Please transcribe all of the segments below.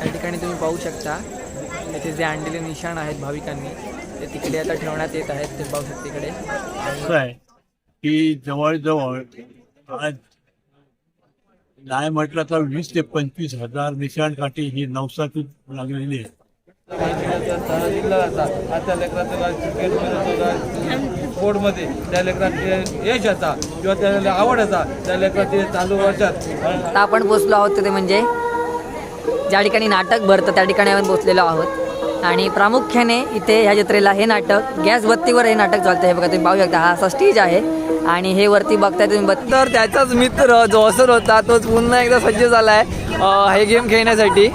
या ठिकाणी तुम्ही पाहू शकता. त्याचे जे आणलेले निशाण आहेत भाविकांनी ते तिकडे आता ठेवण्यात येत आहेत. ते पाहू शकता इकडे. असं आहे की जवळजवळ आज नाही म्हटलं तर वीस ते पंचवीस हजार निशाणकाठी ही नवसाची लागलेली आहे त्या लेकराचं स्पोर्टमध्ये त्या लेकरात यश येता किंवा त्याला आवड येता त्या लेकराचे चालू वर्षात. आता आपण पोचलो आहोत तिथे म्हणजे ज्या ठिकाणी नाटक भरतं त्या ठिकाणी आपण पोचलेलो आहोत. आणि प्रामुख्याने इथे ह्या जत्रेला हे नाटक गॅस बत्तीवर हे नाटक चालतं हे बघा तुम्ही पाहू शकता हा असा स्टेज आहे. आणि हे वरती बघताय तुम्ही बत्ती तर त्याचाच मित्र जो असर होता तोच पुन्हा एकदा सज्ज झाला आहे हे गेम खेळण्यासाठी.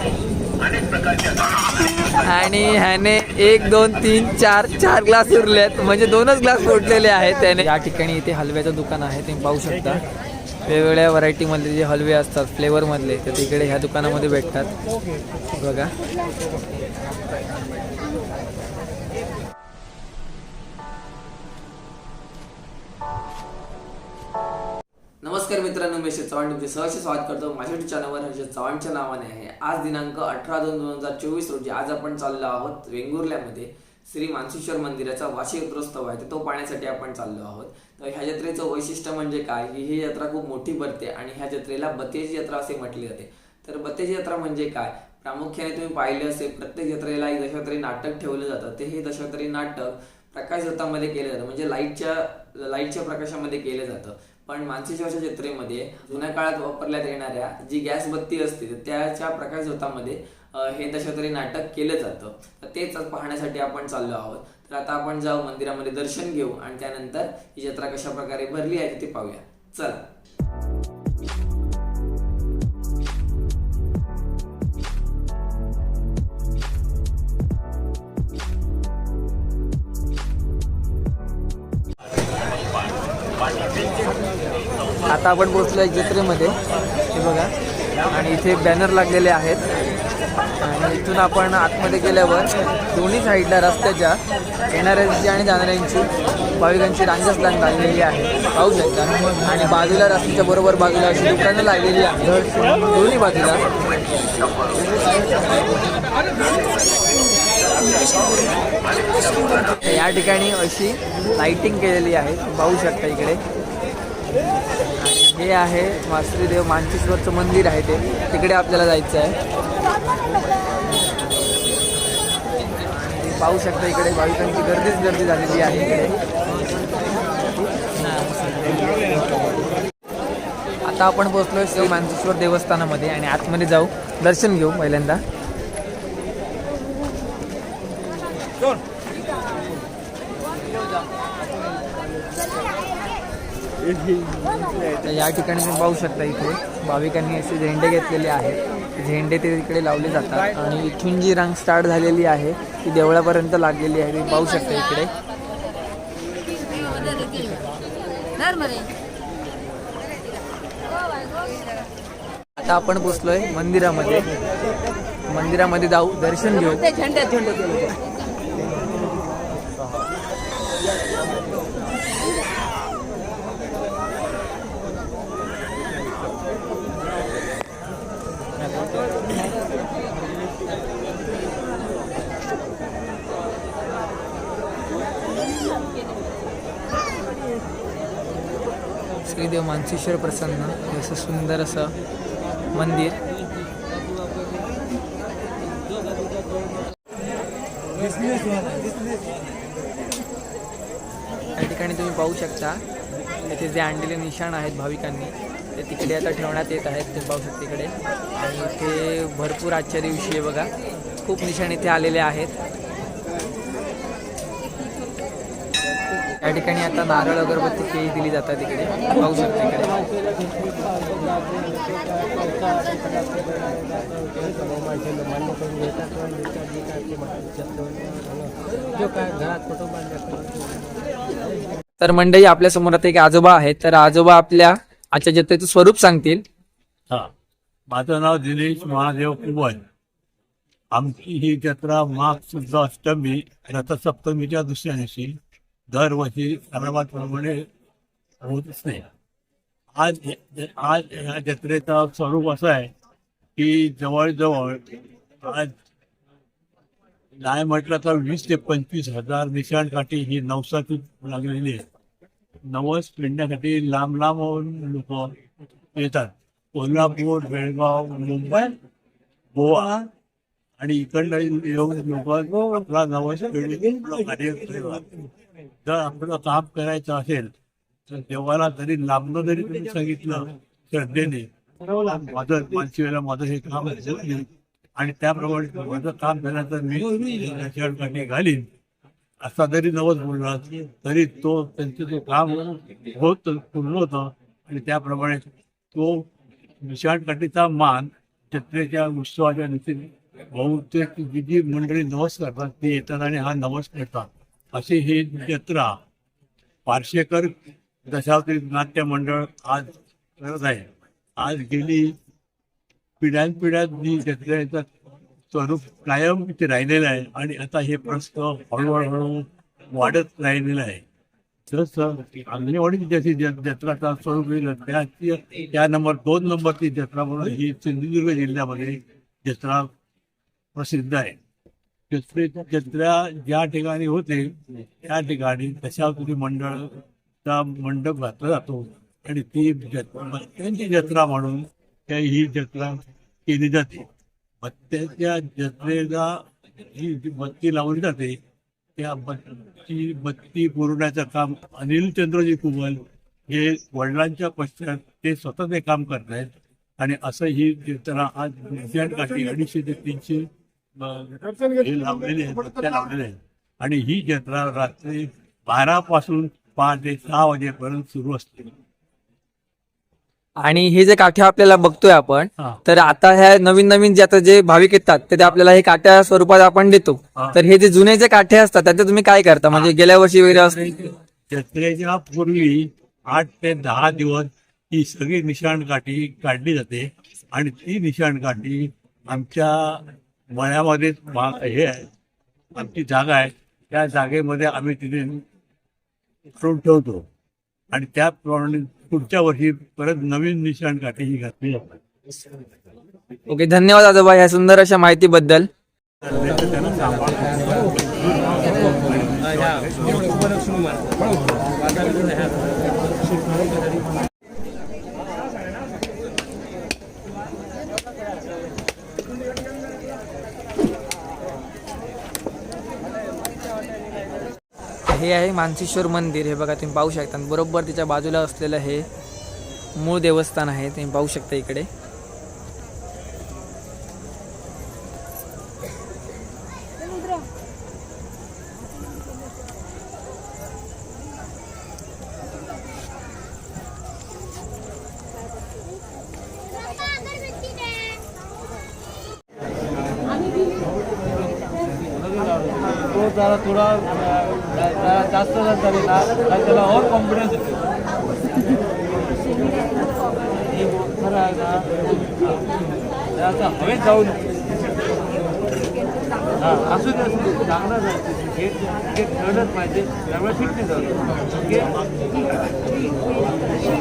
आणि ह्याने एक दोन तीन चार चार ग्लास उरलेत. म्हणजे दोनच ग्लास फोडलेले आहेत त्याने. या ठिकाणी इथे हलव्याचं दुकान आहे तुम्ही पाहू शकता. वेगवेगळ्या व्हरायटीमधले जे हलवे असतात फ्लेवरमधले तर तिकडे ह्या दुकानामध्ये भेटतात. बघा. नमस्कार मित्रांनो मी यशवंत चव्हाण तुमचे सहर्ष स्वागत करतो. माझ्या युट्यूब चॅनलवर हर्षद चव्हाणच्या नावाने आहे. आज दिनांक अठरा दोन दोन हजार चोवीस रोजी आज आपण चाललो आहोत वेंगुर्ल्यामध्ये. श्री मानसेश्वर मंदिराचा वार्षिक उत्सव आहे तर तो पाहण्यासाठी आपण चाललो आहोत. तर ह्या जत्रेचं वैशिष्ट्य म्हणजे काय? की ही जत्रा खूप मोठी भरते आणि ह्या जत्रेला बतेची जत्रा असे म्हटले जाते. तर बतेची जत्रा म्हणजे काय? प्रामुख्याने तुम्ही पाहिले असेल प्रत्येक जत्रेला एक दशावतारी नाटक ठेवलं जातं. ते हे दशावतारी नाटक प्रकाश झोतामध्ये केलं जातं म्हणजे लाईटच्या लाईटच्या प्रकाशामध्ये केलं जातं. पण मानसेश्वरच्या जत्रेमध्ये जुन्या काळात वापरण्यात येणाऱ्या जी गॅस बत्ती असते त्याच्या प्रकाश झोतामध्ये हे दशावतारी नाटक केलं जातं. तर तेच पाहण्यासाठी आपण चाललो आहोत. तर आता आपण जाऊ मंदिरामध्ये दर्शन घेऊ आणि त्यानंतर ही जत्रा कशा प्रकारे भरली आहे ते पाहूया. चला. आता आपण पोहोचलो आहे जत्रेमध्ये हे बघा. आणि इथे बॅनर लागलेले आहेत. आणि इथून आपण आतमध्ये गेल्यावर दोन्ही साईडला रस्त्याच्या येणाऱ्यांची आणि जाणाऱ्यांची भाविकांची रांगच लाईन लागलेली आहे. पाहू शकता. आणि बाजूला रस्त्याच्या बरोबर बाजूला अशी दुकानं लागलेली आहे दोन्ही बाजूला. या ठिकाणी अशी लाइटिंग केलेली आहे. पाहू शकता इकडे. आणि हे आहे मास्त्रीदेव मानसेश्वरचं मंदिर आहे ते. तिकडे आपल्याला जायचं आहे. पाहू शकता इकडे भाविकांची गर्दीच गर्दी झालेली आहे इकडे. आता आपण पोहोचलोय श्री मानसेश्वर देवस्थानामध्ये आणि आतमध्ये जाऊ. दर्शन घेऊ पहिल्यांदा. या ठिकाणी तुम्ही पाहू शकता इथे भाविकांनी असे झेंडे घेतलेले आहेत. झेंडे ते तिकडे लावले जातात. आणि इथून जी रांग स्टार्ट झालेली आहे ती देवळापर्यंत लागलेली आहे. तुम्ही पाहू शकता इकडे. आता आपण पोचलोय मंदिरामध्ये. मंदिरामध्ये जाऊ दर्शन घेऊ. श्रीदेव मानसेश्वर प्रसन्न. हे असं सुंदर असं मंदिर. या ठिकाणी तुम्ही पाहू शकता इथे जे आणलेले निशाण आहेत भाविकांनी ते तिकडे आता ठेवण्यात येत आहेत ते पाहू शकता तिकडे आणि इथे भरपूर आजच्या दिवशी आहे बघा. खूप निशाण इथे आलेले आहेत. या ठिकाणी आता नारळ अगरबत्ती केळी दिली जातात इकडे. पाहू शकता इकडे. तर मंडळी आपल्यासमोर आता एक आजोबा आहेत. तर आजोबा आपल्या आजच्या जत्रेचं स्वरूप सांगतील. हा. माझं नाव दिनेश महादेव कुवन आमची ही जत्रा माघ शुद्ध अष्टमी रथसप्तमीच्या दुसऱ्या दिवशी. दरवर्षी प्रमाणे होतच नाही. आज आज ह्या जत्रेचं स्वरूप असं आहे की जवळजवळ आज नाही म्हटलं तर वीस ते पंचवीस हजार निशाणकाठी ही नवसाची लागलेली आहे. नवस पिंडण्यासाठी लांब लांबहून लोक येतात. कोल्हापूर बेळगाव मुंबई गोवा आणि इकडनं येऊन लोक आपला नवस पेढून जर आपलं काम करायचं असेल तर देवाला जरी लांबलं जरी तुम्ही सांगितलं श्रद्धेने माझं मानसीला माझं हे काम आणि त्याप्रमाणे माझं काम झालं तर मी निशाणकाठी घालीन. असा जरी नवस बोलला तरी तो त्यांचं ते काम होत पूर्ण होतं. आणि त्याप्रमाणे तो निशाणकाठीचा मान जत्रेच्या उत्सवाच्या दिवशी बहुतेक जी जी मंडळी नवस करतात. ते येतात आणि हा नवस करतात. अशी ही जत्रा पारशेकर दशावतारी नाट्य मंडळ आज करत आहे. आज गेली पिढ्यानपिढ्यात जी जत्रेचं स्वरूप कायम इथे राहिलेलं आहे आणि आता हे प्रस्त हळूहळू वाढत राहिलेलं आहे. तसं अंगणेवाडी जशी ज- जत्राचा स्वरूप येईल त्याची त्या नंबर दोन नंबरची जत्रा म्हणून ही सिंधुदुर्ग जिल्ह्यामध्ये जत्रा प्रसिद्ध आहे. जत्रेच्या जत्रा ज्या ठिकाणी होते त्या ठिकाणी दशावतारी मंडळाचा मंडप घातला जातो. आणि ती जत्रा त्यांची जत्रा म्हणून त्या ही जत्रा केली जाते. बत्त्याच्या जत्रेला जी बत्ती लावली जाते त्या बत्ती बत्ती पुरवण्याचं काम अनिल चंद्रजी कुबल हे वडिलांच्या पश्चात ते स्वतः ते काम करत आहेत आणि असं ही जत्रा आज काठी अडीचशे ते तीनशे हे लावलेले आहेत बत्त्या लावलेल्या आहेत. आणि ही जत्रा रात्री बारा पासून पहाटे सहा वाजेपर्यंत सुरू असते. आणि हे जे काठ्या आपल्याला बघतोय आपण हा. तर आता ह्या नवीन नवीन जे आता जे भाविक येतात ते आपल्याला हे काठ्या स्वरूपात आपण देतो. हा. तर हे जे जुने जे काठे असतात त्याचे तुम्ही काय करता? म्हणजे गेल्या वर्षी वगैरे जत्रेच्या पूर्वी आठ ते दहा दिवस ही सगळी निशाणकाठी काढली जाते. आणि ती निशाणकाठी आमच्या मळ्यामध्ये हे आहे. आमची जागा आहे. त्या जागेमध्ये आम्ही तिथे करून ठेवतो. आणि त्याप्रमाणे पुढच्या वर्षी परत नवीन निशाणकाठी ही घातली जाते ओके धन्यवाद आजोबा ह्या सुंदर अशा माहितीबद्दल. हे आहे मानसेश्वर मंदिर हे बघा तुम्ही पाहू शकता. आणि बरोबर तिच्या बाजूला असलेलं हे मूळ देवस्थान आहे तुम्ही पाहू शकता इकडे. जरा थोडा अं, जरा जास्त जर झाले ना तर त्याला ओव्हर कॉन्फिडन्स येतो. हे खरं आहे ना ते हवेत जाऊन. हा असू दे असू दे चांगलं जायचं क्रिकेट क्रिकेट खेळलंच पाहिजे त्यामुळे फिटनेस जातो ओके?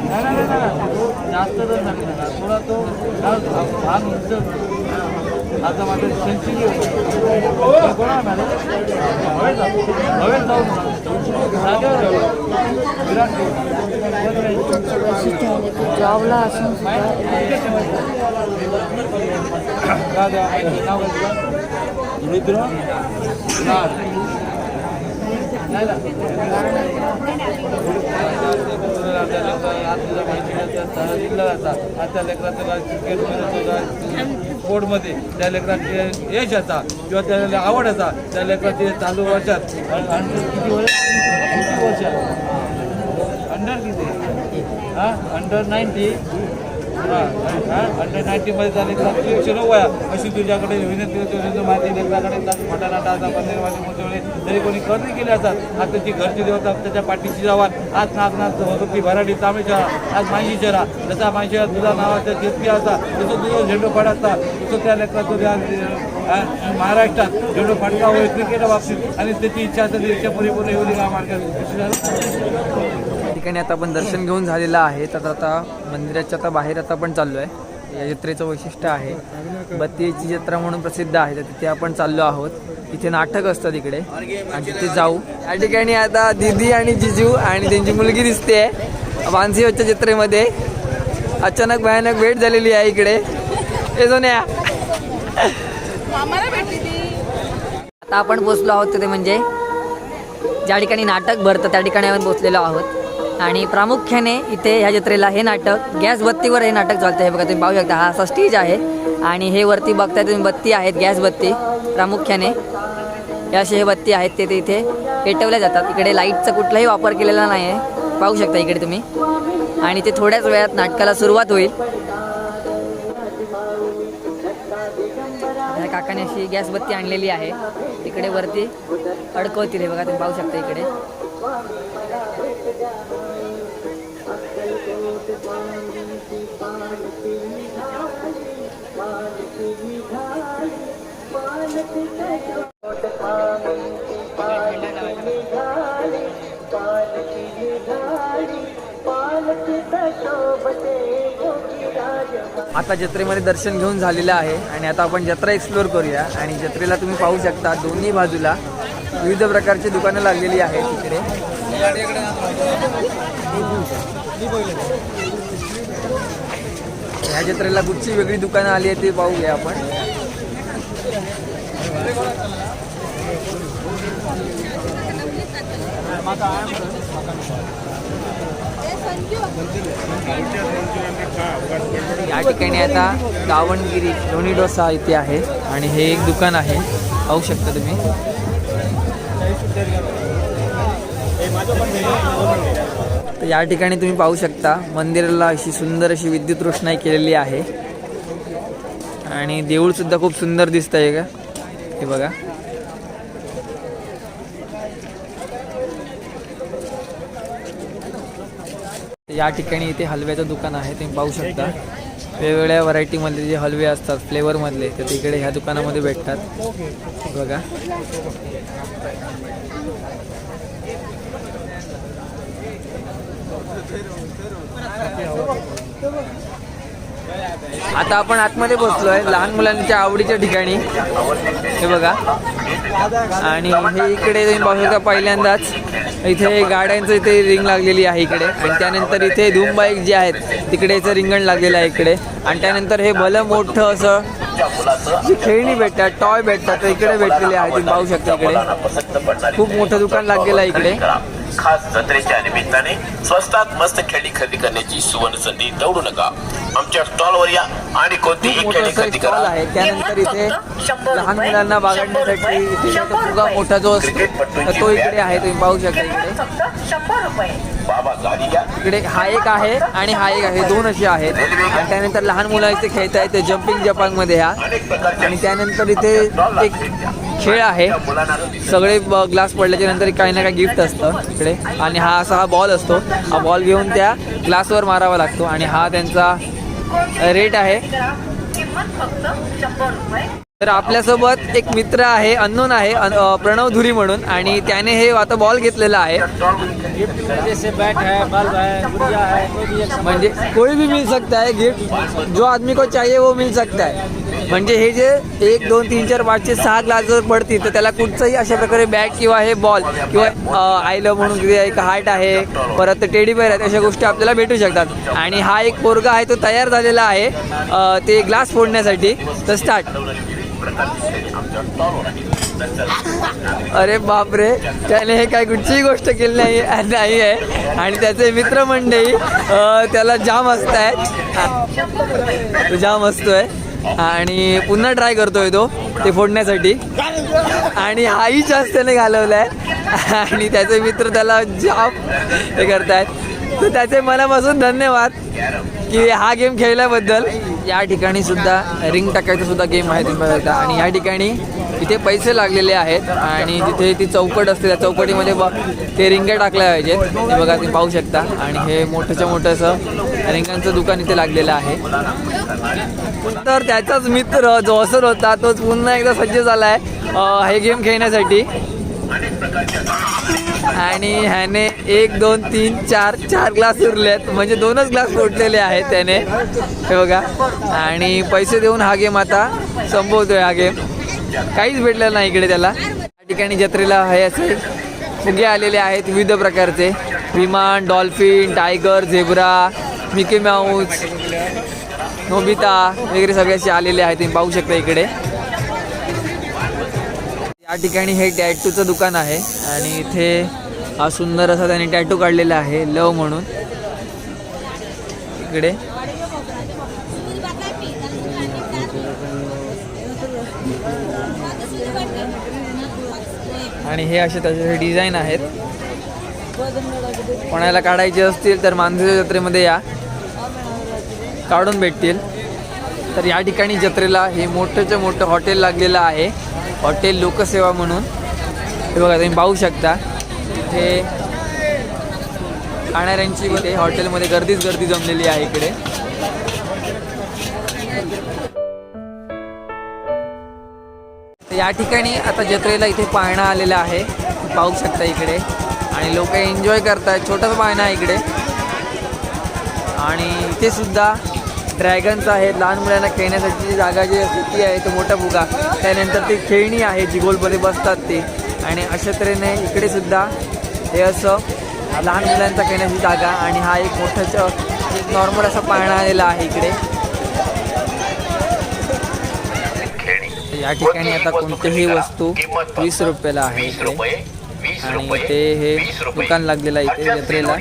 नाही नाही नाही, नाही तो जास्त जर झाले ना थोडा तो हा उंच आता माझं सेन्सिटिव्ह कोणा हवेत जॉबला असून दादा नाव काय तुझं? रुद्र लाड. नाही ना. आतल्या माहितीला त्या दिलं जातात आता लेकराचं क्रिकेट स्पोर्टमध्ये त्या लेकराचे यश असा किंवा त्याला आवड असा त्या लेकराचे चालू वर्षात अंडर किती वर्ष? अंडर किती? हां? अंडर नाईन्टी अंडर नाईन्टीमध्ये झाले का वया अशी तुझ्याकडे विनंती होती माहिती लेकराकडे फटाना टाटा पंधरा मोठे जरी कोणी कर्ज केले असतात आज त्याची घरची देवता त्याच्या पाठीची जावा आज नागनाथ होतो ती भराडी तांबे आज माहिती शहरा जसा माहिती तुझा नावाचा जेतकी असा तसं तुझं झेंडू फाडता तसं त्या लेकराचं तुझ्या महाराष्ट्रात झेंडू फडका होईल क्रिकेटच्या बाबतीत आणि त्याची इच्छा असेल इच्छा परिपूर्ण येऊ दे का मार्गात ठिकाणी आता आपण दर्शन घेऊन झालेलं आहे. तर आता मंदिराच्या आता बाहेर आता आपण चाललो आहे या जत्रेचं वैशिष्ट्य आहे. बत्तीची जत्रा म्हणून प्रसिद्ध आहे. तर तिथे आपण चाललो आहोत. इथे नाटक असतं तिकडे आणि तिथे जाऊ. या ठिकाणी आता दिदी आणि जिजू आणि त्यांची मुलगी दिसते. मानसीवच्या जत्रेमध्ये. अचानक भयानक भेट झालेली आहे इकडे. हे सोन्या. आता आपण पोचलो आहोत तिथे म्हणजे. ज्या ठिकाणी नाटक भरतं त्या ठिकाणी आपण पोचलेलो आहोत. आणि प्रामुख्याने इथे ह्या जत्रेला हे नाटक गॅस बत्तीवर हे नाटक चालतं हे बघा तुम्ही पाहू शकता हा असा स्टेज आहे. आणि हे वरती बघताय तुम्ही बत्ती आहेत गॅस बत्ती प्रामुख्याने. हे असे हे बत्ती आहेत ते ते इथे पेटवल्या जातात. इकडे लाईटचा कुठलाही वापर केलेला नाही आहे पाहू शकता इकडे तुम्ही. आणि ते थोड्याच वेळात नाटकाला सुरुवात होईल. ह्या काकाने अशी गॅस बत्ती आणलेली आहे. इकडे वरती अडकवतील हे बघा तुम्ही पाहू शकता इकडे. आता जत्रेमध्ये दर्शन घेऊन झालेलं आहे आणि आता आपण जत्रा एक्सप्लोअर करूया आणि जत्रेला तुम्ही पाहू शकता दोन्ही बाजूला विविध प्रकारची दुकानं लागलेली आहेत तिकडे ह्या जत्रेला कुठची वेगळी दुकानं आली आहे ते पाहूया आपण. या ठिकाणी आता दावणगिरी लोणी डोसा इथे आहे आणि हे एक दुकान आहे. पाहू शकता तुम्ही. तर या ठिकाणी तुम्ही पाहू शकता मंदिराला अशी सुंदर अशी विद्युत रोषणाई केलेली आहे. आणि देऊळ सुद्धा खूप सुंदर दिसत आहे का? हे बघा. या ठिकाणी इथे हलव्याचं दुकान आहे तुम्ही पाहू शकता. वेगवेगळ्या व्हरायटीमधले जे हलवे असतात फ्लेवरमधले तर तिकडे ह्या दुकानामध्ये भेटतात. बघा. आता आपण आतमध्ये बसलोय लहान मुलांच्या आवडीच्या ठिकाणी. हे बघा. आणि हे इकडे तुम्ही पाहू शकता पहिल्यांदाच. इथे गाड्यांचं इथे रिंग लागलेली आहे इकडे. आणि त्यानंतर इथे धूम बाईक जे आहेत तिकडे रिंगण लागलेलं आहे इकडे. आणि त्यानंतर हे भलं मोठं असं खेळणी भेटतात टॉय भेटतात इकडे भेटलेले आहे तुम्ही पाहू शकता इकडे. खूप मोठं दुकान लागलेलं आहे इकडे. खास जत्रेच्या निमित्ताने स्वस्तात मस्त खेळणी खरेदी करण्याची सुवर्ण संधी दौडू नका. आमच्या स्टॉलवर या आणि कोणतीही असं खरेदी स्टॉल करा. आहे. त्यानंतर इथे लहान मुलांना बागडण्यासाठी इथे जो फुगा मोठा जो असतो तो इकडे आहे तुम्ही पाहू शकता इकडे. बाबा गाडी घ्या. इकडे हा एक आहे आणि हा एक आहे. दोन असे आहेत. आणि त्यानंतर लहान मुलं इथे खेळत आहेत ते जम्पिंग जपांगमध्ये ह्या आणि त्यानंतर इथे एक खेळ आहे. सगळे ग्लास पडल्याच्या नंतर काही ना काही गिफ्ट असतं इकडे आणि हा असा हा बॉल असतो. हा बॉल घेऊन त्या ग्लासवर मारावा लागतो. आणि हा त्यांचा रेट आहे. तर आपल्यासोबत एक मित्र आहे अननोन आहे प्रणव धुरी म्हणून. आणि त्याने हे आता बॉल घेतलेला आहे. है बल्ब है म्हणजे कोई भी मिल सकता है गिफ्ट जो आदमी को चाहिए वो मिल सकता है म्हणजे हे जे एक दोन तीन चार पाचशे सहा ग्लास जर पडतील तर त्याला कुठचंही अशा प्रकारे बॅट किंवा हे बॉल किंवा आयलं म्हणून किंवा एक हार्ट आहे परत टेडी बेअर आहेत अशा गोष्टी आपल्याला भेटू शकतात. आणि हा एक पोरगा आहे तो तयार झालेला आहे ते ग्लास फोडण्यासाठी. तर स्टार्ट अरे बापरे त्याने हे काय कुठचीही गोष्ट केली नाही नाही आहे. आणि त्याचे मित्रमंडळी त्याला जाम असतायत. आहे जाम असतोय. आणि पुन्हा ट्राय करतोय तो ते फोडण्यासाठी. आणि हाही जास्त त्याने घालवलाय. आणि त्याचे मित्र त्याला जाम हे करतायत. तर त्याचे मनापासून धन्यवाद की हा गेम खेळल्याबद्दल. या ठिकाणी सुद्धा रिंग टाकायचा सुद्धा गेम आहे तुम्ही बघता. आणि या ठिकाणी तिथे पैसे लागलेले आहेत. आणि तिथे ती चौकट असते त्या चौकटीमध्ये ते रिंग्या टाकल्या पाहिजेत. ते बघा तुम्ही पाहू शकता. आणि हे मोठंच्या मोठं असं रेंगांचं दुकान इथे लागलेलं आहे. तर त्याचाच मित्र जो असर होता तोच पुन्हा एकदा सज्ज झाला आहे हे गेम खेळण्यासाठी. आणि ह्याने एक दोन तीन चार चार ग्लास उरलेत. म्हणजे दोनच ग्लास फोडलेले आहेत त्याने. हे बघा. आणि पैसे देऊन हा गेम आता संपवतोय हा गेम. काहीच भेटलेलं नाही इकडे त्याला. या ठिकाणी जत्रेला हे असे फुगे आलेले आहेत विविध प्रकारचे. विमान dolphin tiger zebra Mickey Mouse Nobita वगैरे सगळ्याचे आलेले आहेत तुम्ही पाहू शकता इकडे. या ठिकाणी हे टॅटूचं दुकान आहे आणि इथे हा सुंदर असा त्याने टॅटू काढलेला आहे लव म्हणून. इकडे. आणि हे असे त्याचे डिझाईन आहेत. कोणाला काढायचे असतील तर मानसीच्या जत्रेमध्ये या. काढून भेटतील. तर या ठिकाणी जत्रेला हे मोठंच्या मोठं हॉटेल लागलेलं आहे. हॉटेल लोकसेवा म्हणून. हे बघा तुम्ही पाहू शकता. इथे खाणाऱ्यांची मध्ये हॉटेलमध्ये गर्दीच गर्दी जमलेली आहे इकडे. या ठिकाणी आता जत्रेला इथे पाळणा आलेला आहे. पाहू शकता इकडे. आणि लोक एन्जॉय करतात. छोटासा पाळणा आहे इकडे. आणि इथे सुद्धा ड्रॅगन्स आहेत लहान मुलांना खेळण्यासाठी जी जागा जी ती आहे तो मोठा फुगा. त्यानंतर ती खेळणी आहे जी गोलमध्ये बसतात ते. आणि अशा तऱ्हेने इकडे सुद्धा हे असं लहान मुलांचा खेळण्याची जागा आणि हा एक मोठाचं एक नॉर्मल असा पाळणा आलेला आहे इकडे. या ठिकाणी आता कोणतीही वस्तू वीस रुपयाला आहे इकडे. आणि ते हे. दुकान लागलेलं आहे इथे जत्रेला.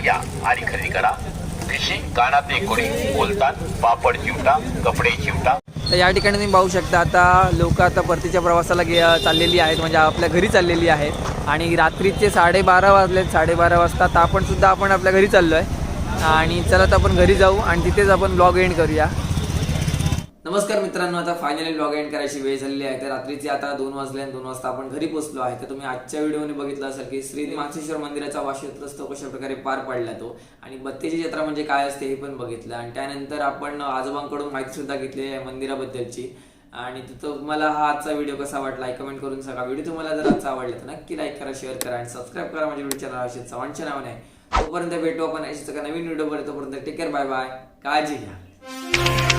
पिशी बोलतात पापड चिवटा कपडे चिवटा. तर या ठिकाणी तुम्ही पाहू शकता आता लोक आता परतीच्या प्रवासाला गे चाललेली आहेत म्हणजे आपल्या घरी चाललेली आहेत. आणि रात्रीचे साडेबारा वाजले साडेबारा वाजता तर आपण सुद्धा आपण आपल्या घरी चाललो आहे आणि चला तर आपण घरी जाऊ आणि तिथेच आपण ब्लॉग एंड करूया. नमस्कार मित्रांनो आता फायनली लॉग इन करायची वेळ झालेली आहे. तर रात्रीची आता दोन वाजले आणि दोन वाजता आपण घरी पोहोचलो आहे. तर तुम्ही आजच्या व्हिडिओने बघितलं असेल की श्री मानसेश्वर मंदिराचा वार्षिकोत्सव कशा प्रकारे पार पडला तो आणि बत्तीची जत्रा म्हणजे काय असते हे पण बघितलं. आणि त्यानंतर आपण आजोबांकडून माहिती सुद्धा घेतली आहे मंदिराबद्दलची. आणि तिथं तुम्हाला हा आजचा व्हिडिओ कसा वाटला कमेंट करून सांगा. व्हिडिओ तुम्हाला जर आजचा आवडला तर नक्की लाईक करा शेअर करा आणि सबस्क्राईब करा माझ्या व्हिडिओ चॅनल असेल चव्हाणच्या नावाने तोपर्यंत भेटू आपण अशीच नवीन व्हिडिओ तोपर्यंत टेक केअर बाय बाय काळजी घ्या.